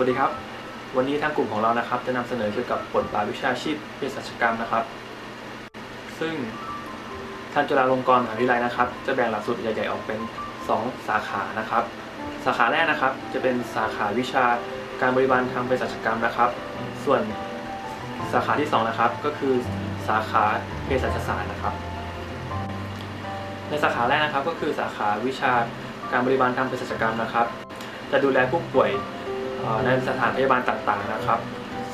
วัสดีครับ วันนี้ทางกลุ่มของเรานะครับ จะนำเสนอเกี่ยวกับบทบาทวิชาชีพเภสัชกรรมนะครับ ซึ่งทางจุฬาลงกรณ์มหาวิทยาลัยนะครับ จะแบ่งหลักสูตรใหญ่ ๆ ออกเป็น 2 สาขานะครับ สาขาแรกนะครับ จะเป็นสาขาวิชาการบริบาลทางเภสัชกรรมนะครับ ส่วนสาขาที่ 2 นะครับ ก็คือสาขาเภสัชศาสตร์นะครับ ในสาขาแรกนะครับก็คือสาขาวิชาการบริบาลทางเภสัชกรรมนะครับ จะดูแลผู้ป่วย ในสถานพยาบาลต่างๆนะครับ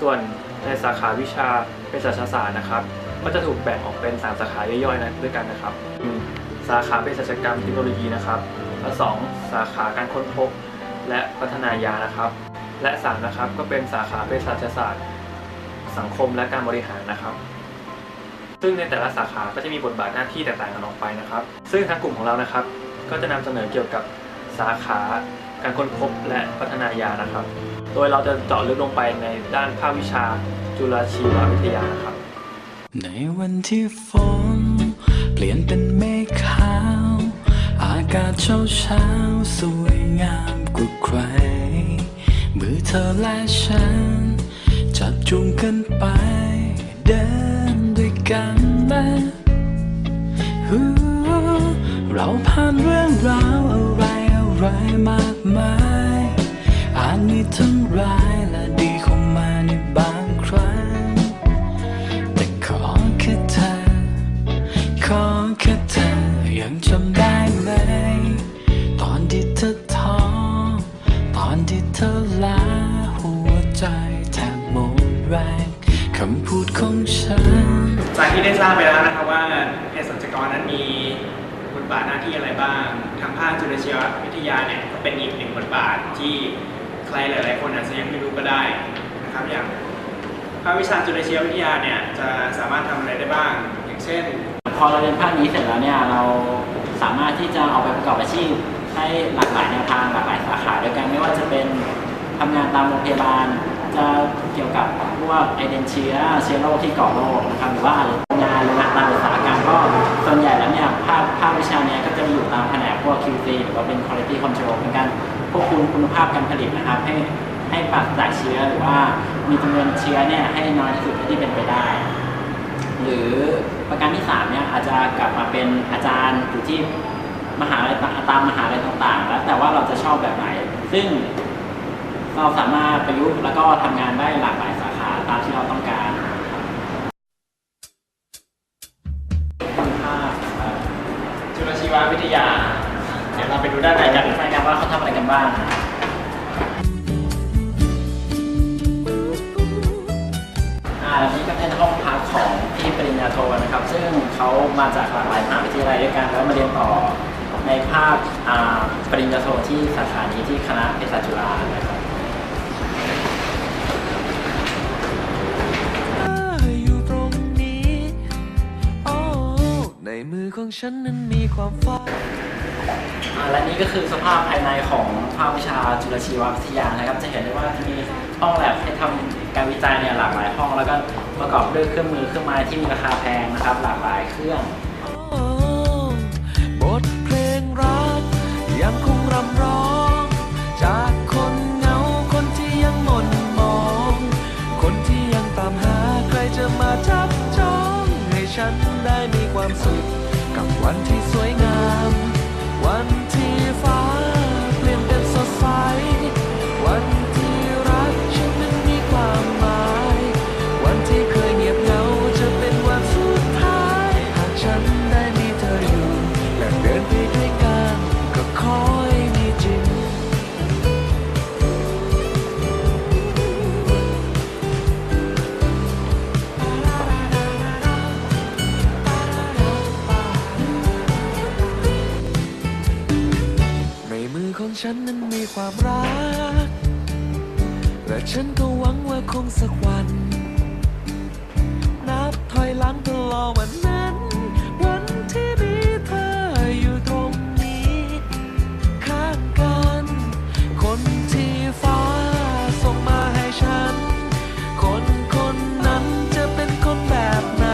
ส่วนในสาขาวิชาเภสัชศาสตร์นะครับ ก็จะถูกแบ่งออกเป็นสามสาขาย่อยๆนะด้วยกันนะครับหนึ่งสาขาเภสัชกรรมเทคโนโลยีนะครับและสองสาขาการค้นพบ และพัฒนายานะครับ และสามนะครับก็เป็นสาขาเภสัชศาสตร์ สังคมและการบริหารนะครับ ซึ่งในแต่ละสาขาก็จะมีบทบาทหน้าที่แตกต่างกันออกไปนะครับ ซึ่งทางกลุ่มของเรานะครับ ก็จะนำเสนอเกี่ยวกับสาขา การค้นพบและพัฒนายานะครับ โดยเราจะเจาะลึกลงไปในด้านภาควิชาจุลชีววิทยานะครับ ในวันที่ฝนเปลี่ยนเป็นเมฆขาว อากาศเช้าเช้าสวยงามกว่าใคร มือเธอและฉัน จับจูงกันไป เดินด้วยกันนะเราผ่านเแรงคำพูดของฉัน จากที่ได้ทราบไปแล้วนะครับว่าเภสัชกรนั้นมีบทบาทหน้าที่อะไรบ้าง ทางภาคจุลชีววิทยาเนี่ยก็เป็นอีกหนึ่งบทบาทที่ใครหลายๆ คนอาจจะยังไม่รู้ก็ได้นะครับอย่างภาควิชาจุลชีววิทยาเนี่ยจะสามารถทำอะไรได้บ้าง อย่างเช่น พอเราเรียนภาคนี้เสร็จแล้วเนี่ยเราสามารถที่จะเอาไปประกอบอาชีพได้หลากหลายแนวทางหลากหลายสาขาด้วยกันไม่ว่าจะเป็นทำงานตามโรงพยาบาล จะเกี่ยวกับพวกไอเดนเชื้อเชื้อโรคที่ก่อโรคนะครับหรือว่างานโรงงานตามอุตสาหกรรมก็ส่วนใหญ่แล้วเนี่ยภาคภาควิชาเนี้ยก็จะอยู่ตามแผนกพวก QC หรือว่าเป็น quality control เป็นการควบคุมคุณภาพการผลิตนะครับ ให้ให้ปราศจากเชื้อหรือว่ามีจำนวนเชื้อเนี่ยให้น้อยที่สุดเท่าที่เป็นไปได้ หรือประการที่3เนี่ยอาจจะกลับมาเป็นอาจารย์อยู่ที่มหาลัยตามมหาลัยต่างๆ แล้วแต่ว่าเราจะชอบแบบไหน ซึ่ง เราสามารถประยุกต์แล้วก็ทำงานได้หลากหลายสาขาตามที่เราต้องการภาพเอ่อจุลชีววิทยา เดี๋ยวเราไปดูด้านในรายกักานรรายการว่าเขาทำอะไรกันบ้างอ่าอันนี้ก็เป็นห้องพักของที่ปริญญาโทนะครับ ซึ่งเขามาจากหลากหลายมหาวิทยาลัยด้วยกันแล้วมาเรียนต่อในภาคอ่าปริญญาโทที่สาขานี้ที่คณะเภสัชจุฬานะครับ มือของฉันนั้นมีความฝันอ่าและนี่ก็คือสภาพภายในของภาควิชาจุลชีววิทยานะครับ จะเห็นได้ว่าจะมีห้องแลบให้ทำการวิจัยเนี่ยหลากหลายห้องแล้วก็ประกอบด้วยเครื่องมือเครื่องไม้ที่มีราคาแพงนะครับ หลากหลายเครื่อง บทเพลงรักยังคงรำร้อง จากคนเหงาคนที่ยังหม่นมอง คนที่ยังตามหาใครจะมาจับจองให้ฉัน ความสุขกับวันที่ ความรัก และฉันก็หวังว่าคงสักวัน นับถอยหลังตลอดวันนั้น วันที่มีเธออยู่ตรงนี้ ข้างกัน คนที่ฟ้าส่งมาให้ฉัน คนคนนั้นจะเป็นคนแบบไหน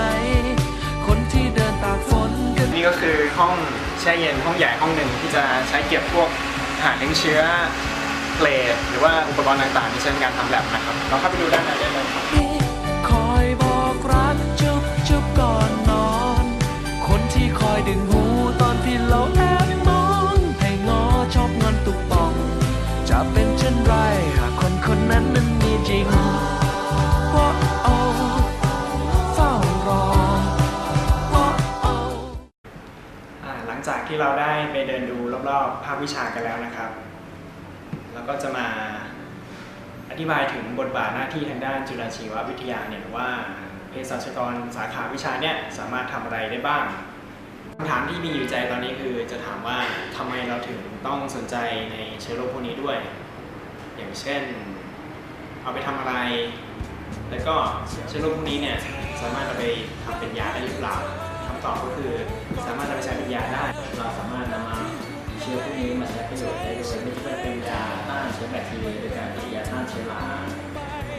คนที่เดินตากฝนกันนี่ก็คือห้องแช่เย็นห้องใหญ่ห้องหนึ่งที่จะใช้เก็บพวก อาหารเลี้ยงเชื้อเกรดหรือว่าอุปกรณ์ต่างๆที่ใช้ในการทำแลบนะครับลองเข้าไปดูด้านในได้เลยครับคอยบอกรักจุบจุบก่อนนอน คนที่คอยดึงหูตอนที่เราแอบมองให้งอชอบงอนตุกปอง จะเป็นเช่นไรหากคนคนนั้นนั้นมีจริงโอ้โอ้เฝ้ารอโอ้โอ้อ่าหลังจากที่เราได้ไปเดินดู รอบภาควิชากันแล้วนะครับ แล้วก็จะมาอธิบายถึงบทบาทหน้าที่ทางด้านจุลชีววิทยาเนี่ยว่าเภสัชกรสาขาวิชาเนี่ยสามารถทำอะไรได้บ้างคำถามที่มีอยู่ใจตอนนี้คือจะถามว่าทำไมเราถึงต้องสนใจในเชื้อโรคพวกนี้ด้วย อย่างเช่น เอาไปทำอะไร แล้วก็เชื้อโรคพวกนี้เนี่ยสามารถเอาไปทำเป็นยาได้หรือเปล่าคำตอบก็คือสามารถเอาไปใช้เป็นยาได้ เราสามารถนำมา ชื้อพวกนี้มาใช้ประโยชน์ได้โดยไม่ว่าจะเป็นยาต้านเชื้อแบคทีเรียโดยการผลิตยาต้านเชื้อรา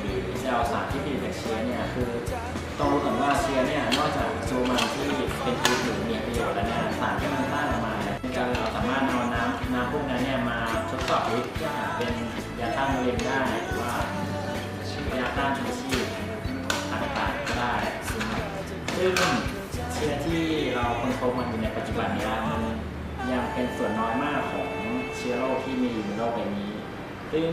หรือจะเอาสารที่ผลิตจากเชื้อเนี่ยคือต้องรู้ก่อนว่าเชื้อเนี่ยนอกจากตัวมันที่เป็นพิษหรือมีประโยชน์แล้วเนี่ยสารที่มันสร้างออกมาเนี่ยการเราสามารถเอาน้ำน้ำพวกนั้นเนี่ยมาทดสอบฤทธิ์เพื่อหาเป็นยาต้านมะเร็งได้หรือว่ายาต้านชูชีพต่างๆก็ได้ซึ่งเชื้อที่เราค้นพบมันอยู่ในปัจจุบันนี้มัน ยังเป็นส่วนน้อยมากของเชื้อโรคที่มีอยู่ในโลกใบนี้ ซึ่ง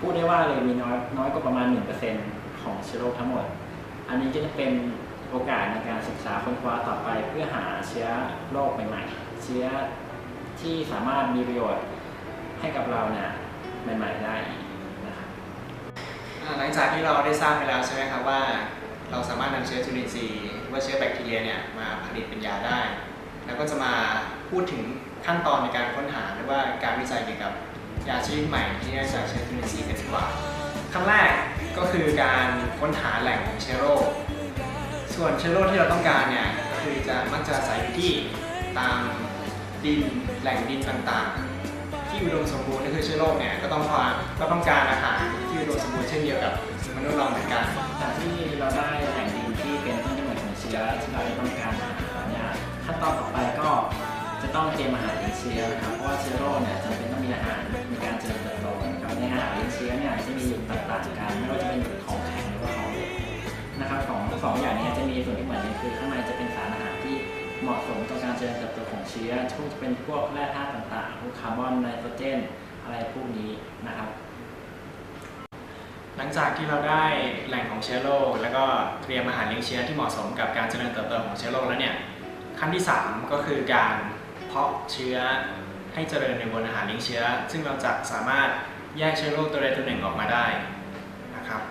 พูดได้ว่าเลยมีน้อยน้อยกว่าประมาณ 1%ของเชื้อโรคทั้งหมด อันนี้ก็จะเป็นโอกาสในการศึกษาค้นคว้าต่อไปเพื่อหาเชื้อโรคใหม่ๆ เชื้อที่สามารถมีประโยชน์ให้กับเราเนี่ยใหม่ๆได้นะครับหลังจากที่เราได้ทราบไปแล้วใช่ไหมครับว่า เราสามารถนำเชื้อจุลินทรีย์ว่าเชื้อแบคทีเรียเนี่ยมาผลิตเป็นยาได้ แล้วก็จะมาพูดถึงขั้นตอนในการค้นหาหรือว่าการวิจัยเกี่ยวกับยาชนิดใหม่ที่ได้จากเชื้อจุลินทรีย์กันดีกว่าขั้นแรกก็คือการค้นหาแหล่งของเชื้อโรค ส่วนเชื้อโรคที่เราต้องการเนี่ยก็คือจะมักจะอาศัยอยู่ที่ตามดินแหล่งดินต่างๆ ที่อุดมสมบูรณ์ก็คือเชื้อโรคเนี่ยก็ต้องการก็ต้องการอาหารที่อุดมสมบูรณ์เช่นเดียวกับมนุษย์เราเหมือนกันจากที่เราได้แหล่งดินที่เป็นต้นกำเนิดของเชื้อที่เราต้องการ ขั้นตอนต่อไปก็จะต้องเตรียมอาหารเลี้ยงเชื้อนะครับ เพราะว่าเชื้อโรคเนี่ยจำเป็นต้องมีอาหารในการเจริญเติบโตนะครับในอาหารเลี้ยงเชื้อเนี่ยจะมีอยู่ต่างๆกันไม่ว่าจะเป็นของแข็งหรือว่าของเหลวนะครับของสองอย่างนี้จะมีส่วนที่เหมือนกันคือข้างในจะเป็นสารอาหารที่เหมาะสมต่อการเจริญเติบโตของเชื้อทุกจะเป็นพวกแร่ธาตุต่างๆพวกคาร์บอนไนโตรเจนอะไรพวกนี้นะครับ หลังจากที่เราได้แหล่งของเชื้อโรคแล้วก็เตรียมอาหารเลี้ยงเชื้อที่เหมาะสมกับการเจริญเติบโตของเชื้อโรคแล้วเนี่ย ขั้นที่ 3 ก็คือการเพาะเชื้อให้เจริญในบนอาหารเลี้ยงเชื้อ ซึ่งเราจะสามารถแยกเชื้อโรคตัวใดตัวหนึ่งออกมาได้นะครับ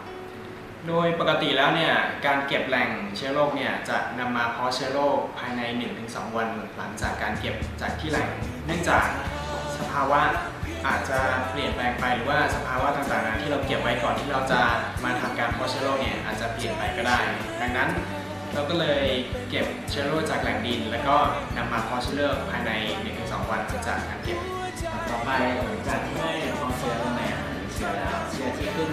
โดยปกติแล้วเนี่ยการเก็บแหล่งเชื้อโรคเนี่ยจะนำมาเพาะเชื้อโรคภายใน 1-2 วันหลังจากการเก็บจากที่แหล่ง เนื่องจากสภาวะอาจจะเปลี่ยนแปลงไปหรือว่าสภาวะต่างๆ ที่เราเก็บไว้ก่อนที่เราจะมาทำการเพาะเชื้อโรคเนี่ยอาจจะเปลี่ยนไปก็ได้ ดังนั้น เราก็เลยเก็บเชื้อโรคจากแหล่งดิน แล้วก็นำมาเพาะเชื้อโรคภายใน 1-2 วันหลังจากการเก็บ ต่อไปหลังจากที่ได้เพาะเชื้อลงในอาหารเชื้อแล้วเชื้อที่ขึ้น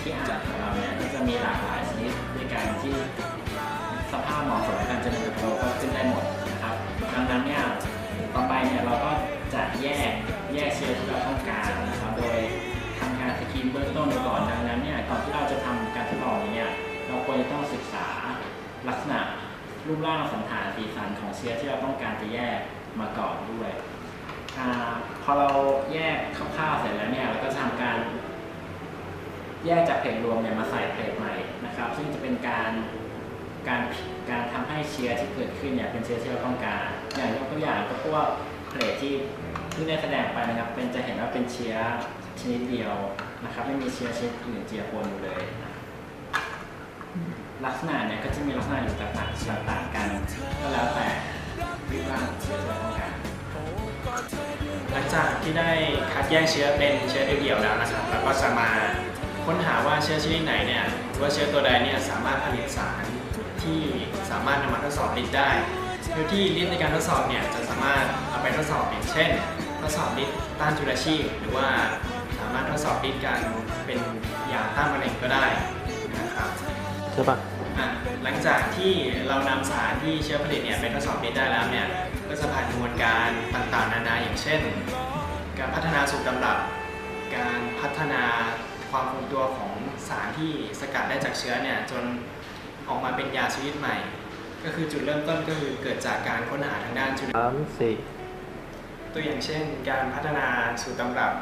ที่อาหารของเราเนี่ยก็จะมีหลากหลายชนิดด้วยกันที่สภาพเหมาะสมกับการเจริญเติบโตก็ขึ้นได้หมดนะครับดังนั้นเนี่ยต่อไปเนี่ยเราก็จะแยกแยกเชื้อที่เราต้องการนะครับโดยทำการสกรีนเบื้องต้นไปก่อนดังนั้นเนี่ยก่อนที่เราจะทำการทดลองเนี่ยเราควรจะต้องศึกษา ลักษณะรูปร่างสันฐานสีสันของเชื้อที่เราต้องการจะแยกมาก่อนด้วยอพอเราแยกคร่าวๆเสร็จแล้วเนี่ยเราก็จะทำการ แยกจากเพลทรวมเนี่ยมาใส่เพลทใหม่นะครับ ซึ่งจะเป็นการการการทำให้เชื้อที่เกิดขึ้นเนี่ยเป็นเชื้อที่เราต้องการ อย่างยกตัวอย่างก็พวกเพลทที่ที่ได้แสดงไปนะครับ เป็นจะเห็นว่าเป็นเชื้อชนิดเดียวนะครับ ไม่มีเชื้อชนิดอื่นเจือปนเลยนะ ลักษณะเนี่ยก็จะมีลักษณะอยู่แต่างต่างกัน ก็แล้วแต่รูปร่างเชื้อที่ต้องการหลังจากที่ได้คัดแยกเชื้อเป็นเชื้อเดี่ยวๆแล้วนะครับเราก็จะมาค้นหาว่าเชื้อชนิดไหนเนี่ยหรือว่าเชื้อตัวใดเนี่ยสามารถผลิตสารที่สามารถนำมาทดสอบฤทธิ์ได้โดยที่ฤทธิ์ในการทดสอบเนี่ยจะสามารถเอาไปทดสอบอย่างเช่น ทดสอบฤทธิ์ต้านจุลชีพ หรือว่าสามารถทดสอบฤทธิ์การเป็นยาต้านมะเร็งก็ได้ ช่ปะอะหลังจากที่เรานำสารที่เชื้อผลิตเนี่ยไปทดสอบฤทธิ์ได้แล้วเนี่ยก็จะผ่านกระบวนการต่างๆ นานาอย่างเช่น การพัฒนาสูตรตำรับ การพัฒนาความคงตัวของสารที่สกัดได้จากเชื้อเนี่ยจนออกมาเป็นยาชนิดใหม่ ก็คือจุดเริ่มต้นก็คือเกิดจากการค้นหาทางด้านจุล สามสี่ตัวอย่างเช่น การพัฒนาสูตรตำรับ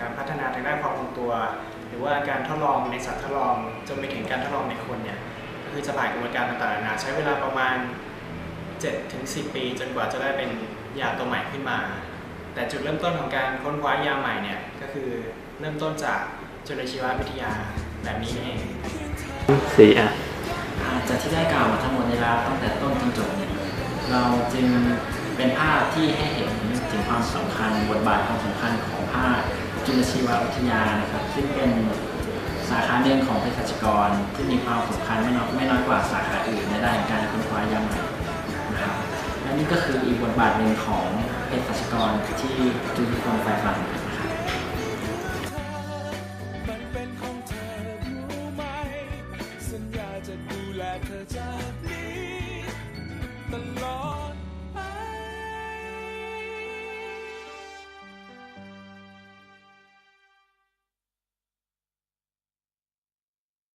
การพัฒนาทางด้านความคงตัวห รือว่าการทดลองในสัตว์ทดลองจนไปถึงการทดลองในคนเนี่ยก็คือจะผ่านกระบวนการต่างๆนานาใช้เวลาประมาณ 7-10 ปี จนกว่าจะได้เป็นยาตัวใหม่ขึ้นมา แต่จุดเริ่มต้นของการค้นคว้ายาใหม่เนี่ยก็คือเริ่มต้นจากจุลชีววิทยาแบบนี้นี่เองสี่อะอาจากที่ได้กล่าวมาทั้งหมดในแล้วตั้งแต่ต้นจนจบเนี่ยเราจึงเป็นภาพที่ให้เห็นถึงความสำคัญบทบาทความสำคัญของภาค จุลชีววิทยานะครับซึ่งเป็นสาขาหนึ่งของเภสัชกร ที่มีความสำคัญไม่น้อยไม่น้อยกว่าสาขาอื่นในด้านการค้นคว้ายาใหม่นะครับและนี่ก็คืออีกบทบาทหนึ่งของเภสัชกรที่ทุกคนใฝ่ฝันนะครับมัน